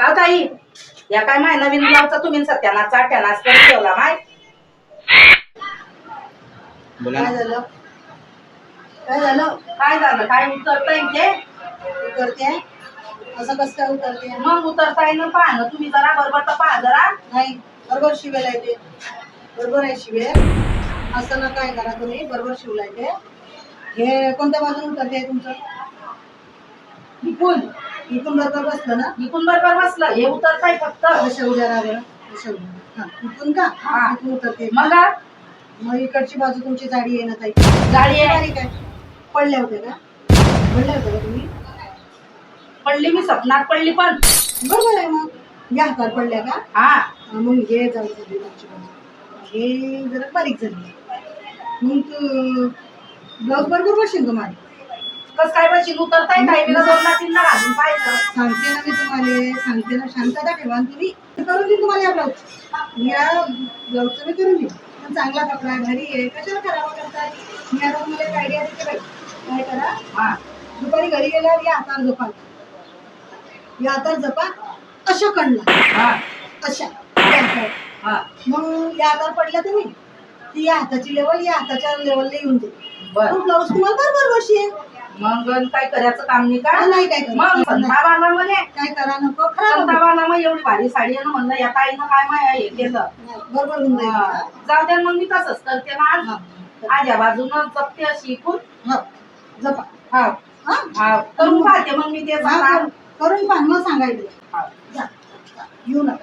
का ताई? या काय माय नवीन ब्लाऊजचा तुम्ही सत्यानाश चाट्यानाश करून ठेवला माय? बोला काय ना झालं? काय झालं? काय झालं? काय उतरताय ते उतरते. असं कसं काय उतरते? मग उतरताय ना पहा ना तुम्ही जरा बरोबर तर पहा जरा. नाही बरोबर शिवेल आहे ते. बरोबर आहे शिवेल असं ना काय करा तुम्ही बरोबर शिवलाय ते. हे कोणत्या बाजून उतरते तुमचं? इकून इथून बरोबर बसलं ना? इकून बरोबर बसलं. हे उतरताय फक्त. असं उद्या राहा बरं असं उद्या. हा इथून का? हा. इथून उतरते. मग? मग इकडची बाजू तुमची जाडी आहे ना ताई? गाडी आहे. बारीक आहे पडल्या होत्या का? पडल्या होत्या का तुम्ही? पडली मी स्वप्नात पडली पण. बरोबर आहे मग. या हातात पडल्या का? हा. मग हे जाऊ बाजू. हे जरा बारीक झाली. मग तू ब्लाऊज बरोबर बसेल तुम्हाला. कस काय बशील उतरताय काय मी दोनदा तीनदा घालून पाहिजे सांगते ना मी तुम्हाला सांगते ना शांतता ठेवा आणि तुम्ही मी करून देईन तुम्हाला या ब्लाऊज. मी या ब्लाऊजचं मी करून देईन. पण चांगला कपडा आहे भारी आहे. कशाला करावं करताय? मी आता तुम्हाला एक आयडिया देते बाई. काय करा? हा. दुपारी घरी गेल्यावर या हातावर झोपा. या हातावर झोपा. अशा कणला. हा. अशा. हा. मग या हातावर पडल्या तुम्ही ती या हाताची लेवल या हाताच्या लेवलला येऊन जाईल. बर. ब्लाऊज तुम्हाला बरोबर मग काय करायचं काम नाही का नाही काय करायचं. मग नाही. संताबाला म्हणे काय करा नको खराब. संताबाला मग एवढी भारी साडी आहे ना म्हणलं या ताईनं काय माय हे केलं नाही, बरोबर होऊन जाईल हा. जाऊ द्या मग मी तसंच करते ना आज हा. आज या बाजूनं जपते अशी इकून हा. जपा हा हा हा करून पाहते मग मी ते हा, करून- पाहा मग सांगायचं हा. जा. येऊ नका